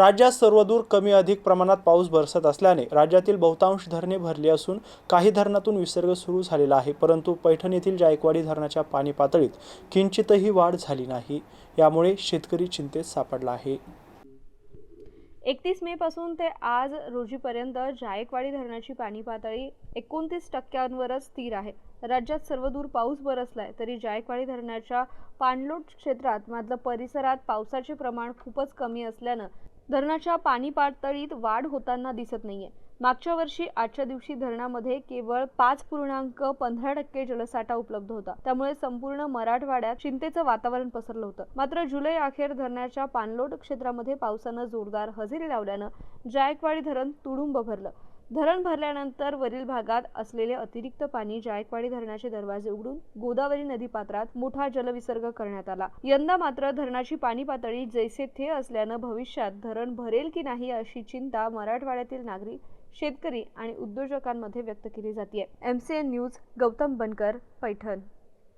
राज्यात सर्वदूर कमी अधिक प्रमाणात पाऊस बरसत असल्याने राज्यातील बहुतांश धरणे भरली असून काही धरणातून विसर्ग सुरू झालेला आहे. परंतु पैठण येथील जायकवाडी धरणाच्या पाणी पातळीत किंचितही वाढ झाली नाही. यामुळे शेतकरी चिंतेत सापडला आहे. एकतीस मे पासून ते आज रोजीपर्यंत जायकवाडी धरणाची पाणी पातळी एकोणतीस टक्क्यांवरच स्थिर आहे. राज्यात सर्वदूर पाऊस बरसलाय तरी जायकवाडी धरणाच्या पाणलोट क्षेत्रात मात्र परिसरात पावसाचे प्रमाण खूपच कमी असल्यानं धरणाच्या पाणी पातळीत वाढ होताना दिसत नाहीये. मागच्या वर्षी आजच्या दिवशी धरणामध्ये केवळ पाच पूर्णांक पंधरा टक्के जलसाठा उपलब्ध होता. त्यामुळे संपूर्ण मराठवाड्यात चिंतेचं वातावरण पसरलं होतं. मात्र जुलै अखेर धरणाच्या पाणलोट क्षेत्रामध्ये पावसानं जोरदार हजेरी लावल्यानं जायकवाडी धरण तुडुंब भरलं. धरण भरल्यानंतर वरील भागात असलेले अतिरिक्त पाणी जायकवाडी धरणाचे दरवाजे उघडून गोदावरी नदीपात्रात मोठा जलविसर्ग करण्यात आला. यंदा मात्र धरणाची पाणी पातळी जैसे थे असल्यानं भविष्यात धरण भरेल की नाही अशी चिंता मराठवाड्यातील नागरिक शेतकरी आणि उद्योजकांमध्ये व्यक्त केली जाते M C N news Gautam Bankar Paithan.